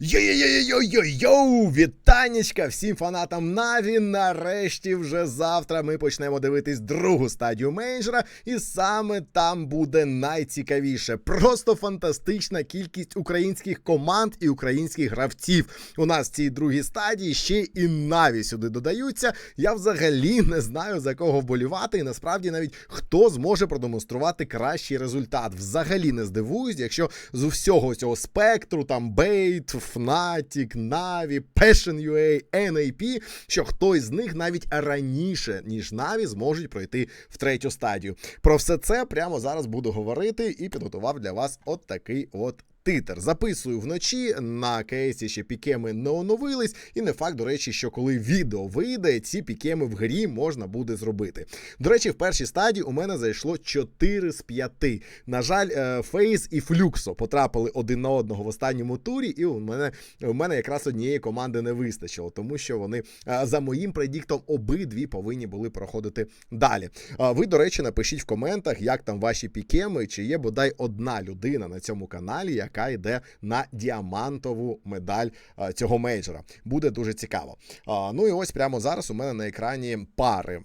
Йо-йо-йо-йо-йо-йо! Вітанечка всім фанатам Наві. Нарешті вже завтра ми почнемо дивитись другу стадію мейджора, і саме там буде найцікавіше. Просто фантастична кількість українських команд і українських гравців. У нас в цій другій стадії ще і Наві сюди додаються. Я взагалі не знаю за кого вболівати, і насправді навіть хто зможе продемонструвати кращий результат. Взагалі не здивуюсь, якщо з усього цього спектру там Бейт, Fnatic, Na'Vi, Passion.ua, NAP, що хтось з них навіть раніше, ніж Na'Vi, зможуть пройти в третю стадію. Про все це прямо зараз буду говорити і підготував для вас от такий от. Титр записую вночі на кейсі ще пікеми не оновились, і не факт, до речі, що коли відео вийде, ці пікеми в грі можна буде зробити. До речі, в першій стадії у мене зайшло 4 з 5. На жаль, е, Фейс і Флюксо потрапили один на одного в останньому турі, і у мене у мене якраз однієї команди не вистачило, тому що вони е, за моїм предіктом обидві повинні були проходити далі. Ви, до речі, напишіть в коментах, як там ваші пікеми, чи є бодай одна людина на цьому каналі, яка йде на діамантову медаль цього мейджора. Буде дуже цікаво. Ну і ось прямо зараз у мене на екрані пари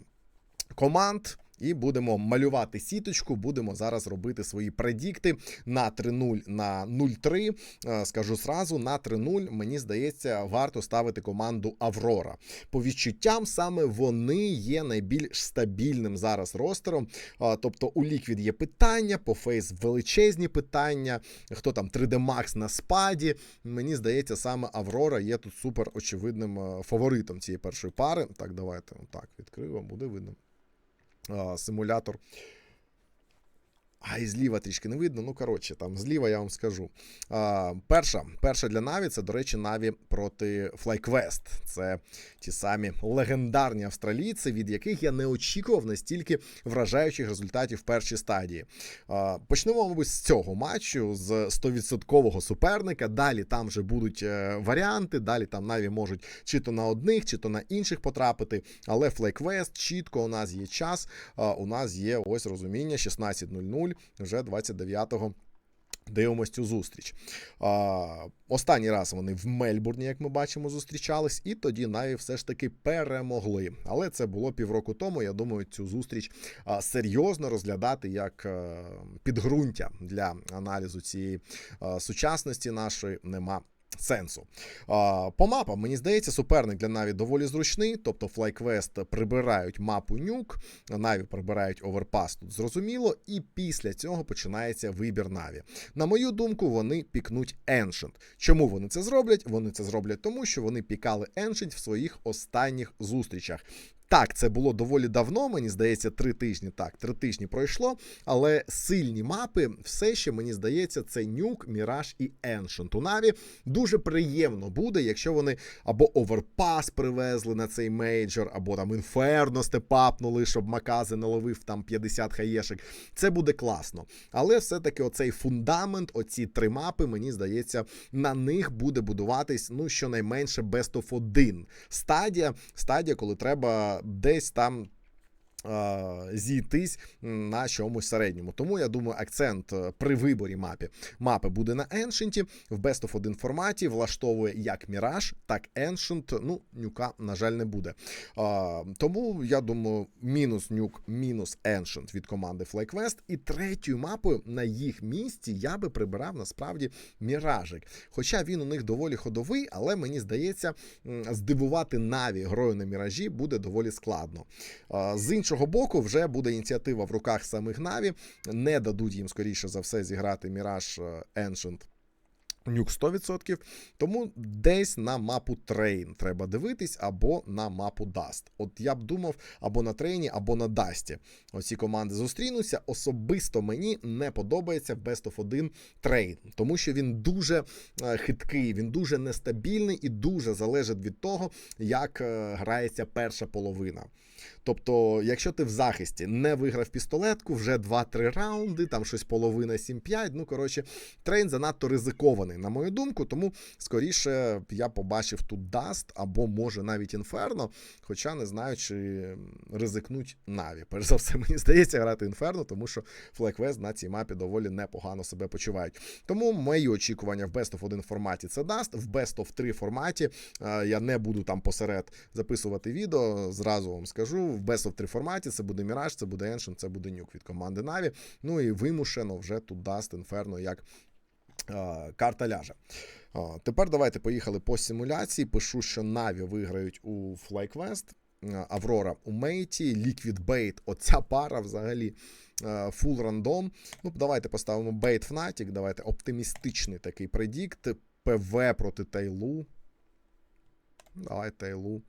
команд. І будемо малювати сіточку, будемо зараз робити свої предікти на 3-0 на 0-3. Е, Скажу зразу, на 3-0, мені здається, варто ставити команду Аврора. По відчуттям, саме вони є найбільш стабільним зараз ростером. Е, Тобто у Liquid є питання, по Фейс величезні питання. Хто там 3D Max на спаді. Мені здається, саме Аврора є тут супер очевидним е, фаворитом цієї першої пари. Так, давайте так відкрию, буде видно симулятор. А і зліва трішки не видно. Ну, коротше, там зліва я вам скажу. А, перша перша для Наві це, до речі, Наві проти FlyQuest. Це ті самі легендарні австралійці, від яких я не очікував настільки вражаючих результатів в першій стадії. А, почнемо, мабуть, з цього матчу, з 100% суперника. Далі там вже будуть е, варіанти, далі там Наві можуть чи то на одних, чи то на інших потрапити. Але FlyQuest, чітко у нас є час, у нас є ось розуміння 16.00 вже 29-го. Дивимось цю зустріч. А, Останній раз вони в Мельбурні, як ми бачимо, зустрічались, і тоді Наві все ж таки перемогли. Але це було півроку тому. Я думаю, цю зустріч а, серйозно розглядати як а, підґрунтя для аналізу цієї а, сучасності нашої нема. Сенсу. По мапам, мені здається, суперник для Наві доволі зручний. Тобто FlyQuest прибирають мапу нюк, Наві прибирають оверпас тут зрозуміло, і після цього починається вибір Наві. На мою думку, вони пікнуть Ancient. Чому вони це зроблять? Вони це зроблять тому, що вони пікали Ancient в своїх останніх зустрічах. Так, це було доволі давно, мені здається, три тижні. Так, три тижні пройшло, але сильні мапи все ще мені здається, це нюк, Міраж і Ancient. У Наві дуже приємно буде, якщо вони або оверпас привезли на цей мейджор, або там інферно степапнули, щоб Макази наловив там 50 хаєшек. Це буде класно. Але все-таки оцей фундамент, оці три мапи, мені здається, на них буде будуватись ну щонайменше best of 1 стадія, стадія, коли треба десь там. Зійтись на чомусь середньому. Тому я думаю, акцент е, при виборі мапи мапи буде на Ancient. В Best of 1 форматі влаштовує як Mirage, так Ancient. Ну, нюка, на жаль, не буде. Тому я думаю, мінус нюк, мінус Ancient від команди FlyQuest. І третьою мапою на їх місці я би прибирав насправді Міражик. Хоча він у них доволі ходовий, але мені здається, здивувати Наві грою на Міражі буде доволі складно. З іншого боку, вже буде ініціатива в руках самих Наві. Не дадуть їм, скоріше за все, зіграти Міраж е, Ancient Нюк 100%. Тому десь на мапу Трейн треба дивитись, або на мапу Даст. От я б думав, або на трейні, або на Дасті. Оці команди зустрінуться. Особисто мені не подобається Best of 1 трейн, тому що він дуже е, хиткий, він дуже нестабільний і дуже залежить від того, як е, грається перша половина. Тобто, якщо ти в захисті не виграв пістолетку, вже 2-3 раунди, там щось половина 7-5, ну коротше, трейн занадто ризикований на мою думку. Тому скоріше я побачив тут Dust або може навіть Інферно. Хоча не знаю, чи ризикнуть Наві. Перш за все, мені здається, грати Інферно, тому що FlagWest на цій мапі доволі непогано себе почувають. Тому мої очікування в Best of 1 форматі це Dust, в Best of 3 форматі е, я не буду там посеред записувати відео. Зразу вам скажу. В Best of 3 форматі це буде Mirage, це буде Ancient, це буде Nuke від команди Na'Vi. Ну і вимушено вже тут Dust Inferno як е, карта ляже. Е, тепер давайте поїхали по симуляції. Пишу, що Na'Vi виграють у FlyQuest. е, Аврора у Мейті, Liquid Bait, оця пара взагалі фул рандом. Ну, давайте поставимо Bait Fnatic, давайте оптимістичний такий предікт. ПВ проти Тайлу. Давай Тайлу.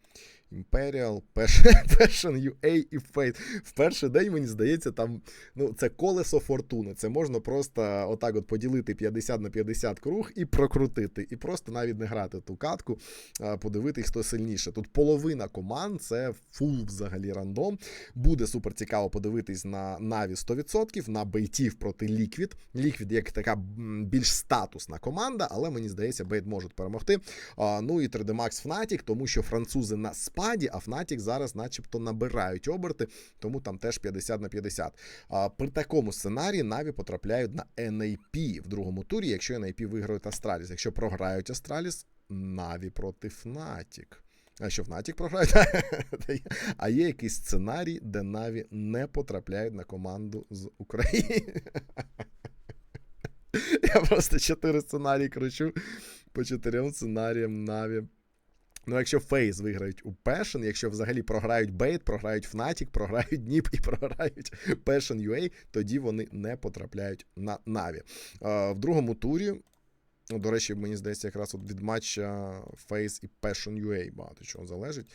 Imperial, Passion UA і Fate. В перший день, мені здається, там ну, це колесо фортуни. Це можна просто отак от поділити 50 на 50 круг і прокрутити. І просто навіть не грати ту катку, подивитись, хто сильніше. Тут половина команд, це фул взагалі рандом. Буде супер цікаво подивитись на Наві 100%, на бейтів проти Liquid. Liquid як така більш статусна команда, але мені здається, бейт можуть перемогти. Ну і 3D Max Fnatic, тому що французи на спаді, а Fnatic зараз, начебто, набирають оберти, тому там теж 50 на 50. А, при такому сценарії Наві потрапляють на NAP в другому турі, якщо NAP виграють Астраліс. Якщо програють Астраліс, Наві проти Fnatic. А що Fnatic програють? а є якийсь сценарій, де Наві не потрапляють на команду з України. Я просто чотири сценарії кручу по чотирьом сценаріям Наві. Ну, якщо Фейс виграють у Passion, якщо взагалі програють Бейт, програють Fnatic, програють Ніп і програють Passion UA, тоді вони не потрапляють на Наві. В другому турі, ну, до речі, мені здається, якраз от від матча Face і Passion UA багато чого залежить.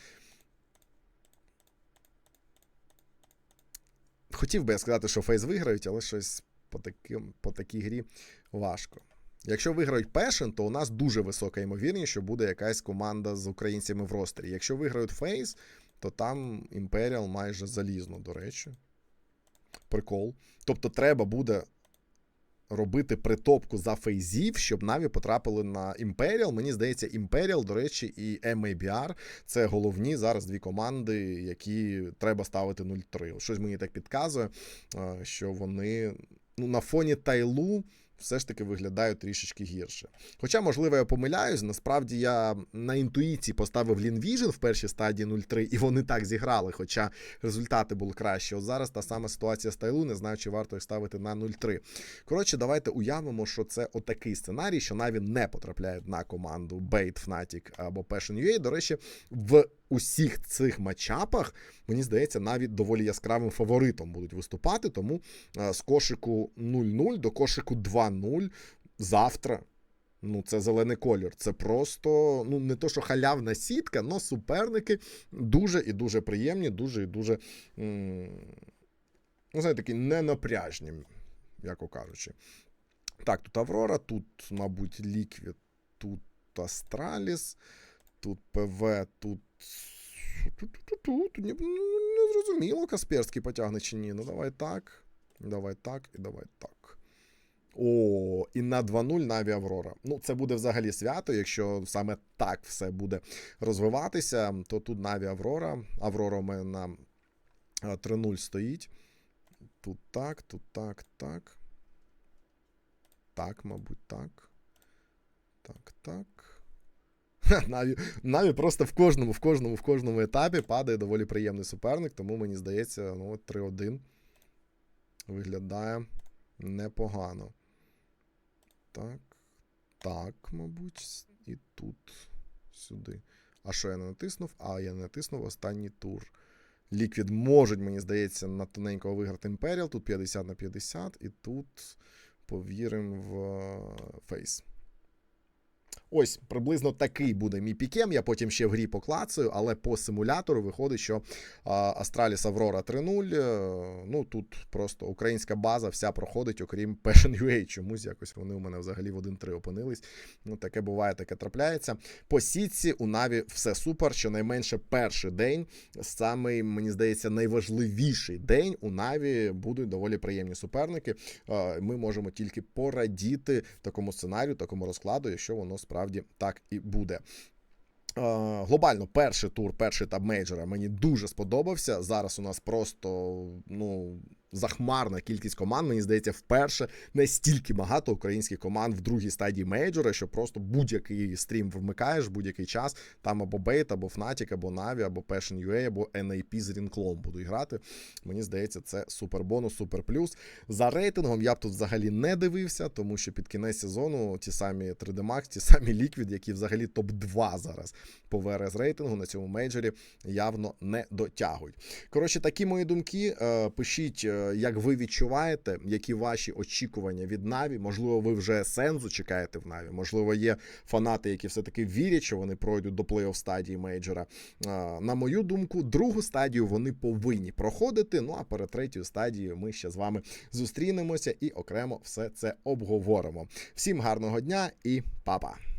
Хотів би я сказати, що Фейс виграють, але щось по, таким, по такій грі важко. Якщо виграють Passion, то у нас дуже висока ймовірність, що буде якась команда з українцями в ростері. Якщо виграють Фейс, то там Imperial майже залізно, до речі. Прикол. Тобто, треба буде робити притопку за фейзів, щоб Наві потрапили на Imperial. Мені здається, Imperial, до речі, і MABR це головні зараз дві команди, які треба ставити 0-3. Щось мені так підказує, що вони ну, на фоні Тайлу все ж таки виглядають трішечки гірше. Хоча, можливо, я помиляюсь, насправді я на інтуїції поставив Vision в першій стадії 0-3, і вони так зіграли, хоча результати були кращі. От зараз та сама ситуація з Тайлу, не знаю, чи варто їх ставити на 0-3. Коротше, давайте уявимо, що це отакий сценарій, що Наві не потрапляють на команду Bait, Fnatic або Passion UA. До речі, в усіх цих матчапах, мені здається, навіть доволі яскравим фаворитом будуть виступати. Тому е, з кошику 0-0 до кошику 2-0 завтра. Ну, це зелений колір. Це просто, ну, не то, що халявна сітка, але суперники дуже і дуже приємні, дуже і дуже, ну, знаєте, такі ненапряжні, яко кажучи. Так, тут Аврора, тут, мабуть, Ліквід, тут Астраліс, тут ПВ, тут. Тут не, не зрозуміло, Касперський потягне чи ні. Ну, давай так. Давай так і давай так. О, і на 2-0 Наві Аврора. Ну, це буде взагалі свято. Якщо саме так все буде розвиватися, то тут Наві Аврора. Аврора у мене на 3-0 стоїть. Тут так, тут так, так. Так, мабуть, так. Так, так. Наві, Наві просто в кожному, в кожному, в кожному етапі падає доволі приємний суперник, тому мені здається, ну, 3-1 виглядає непогано. Так. Так, мабуть, і тут сюди. А що я не натиснув? А, я не натиснув останній тур. Ліквід можуть, мені здається, на тоненького виграти Imperial. Тут 50 на 50, і тут повіримо в фейс. Ось приблизно такий буде мій пікем. Я потім ще в грі поклацаю, але по симулятору виходить, що Астраліс Аврора 3.0. е, Ну тут просто українська база вся проходить, окрім Passion UA. Чомусь якось вони у мене взагалі в 1.3 опинились. Ну таке буває, таке трапляється. По сітці у Наві все супер. Щонайменше перший день, самий, мені здається, найважливіший день у Наві будуть доволі приємні суперники. Е, Ми можемо тільки порадіти такому сценарію, такому розкладу, якщо воно справді так і буде. Е, Глобально, перший тур, перший етап мейджора мені дуже сподобався. Зараз у нас просто ну захмарна кількість команд. Мені здається, вперше настільки багато українських команд в другій стадії мейджора, що просто будь-який стрім вмикаєш, будь-який час. Там або Бейт, або Fnatic, або Na'Vi, або Passion UA, або NAP з Рінклом будуть грати. Мені здається, це супер бонус, супер плюс. За рейтингом я б тут взагалі не дивився, тому що під кінець сезону ті самі 3D Max, ті самі Liquid, які взагалі топ-2 зараз по ВРС рейтингу на цьому мейджорі явно не дотягують. Коротше, такі мої думки. Е, Пишіть, е, як ви відчуваєте, які ваші очікування від Наві. Можливо, ви вже сензу чекаєте в Наві. Можливо, є фанати, які все-таки вірять, що вони пройдуть до плей-офф стадії мейджора. На мою думку, другу стадію вони повинні проходити. Ну а перед третьою стадією ми ще з вами зустрінемося і окремо все це обговоримо. Всім гарного дня і па-па!